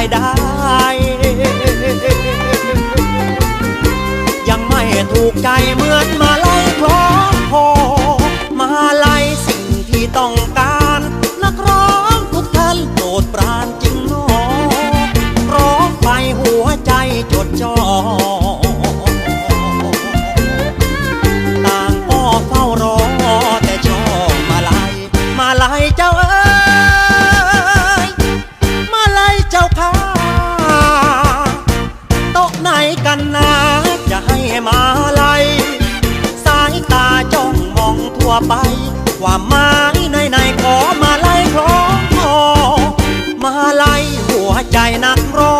ายได้ ยังไม่ถูกใจเหมือนมาไล่คล้อพอมาไล่สิ่งที่ต้องการ ไหนกันนะจะให้มาลัยสายตาจ้องมองทั่วไป ความหมายไหนในขอมาไลัคล้องคอมาไลัหัวใจนักร้อง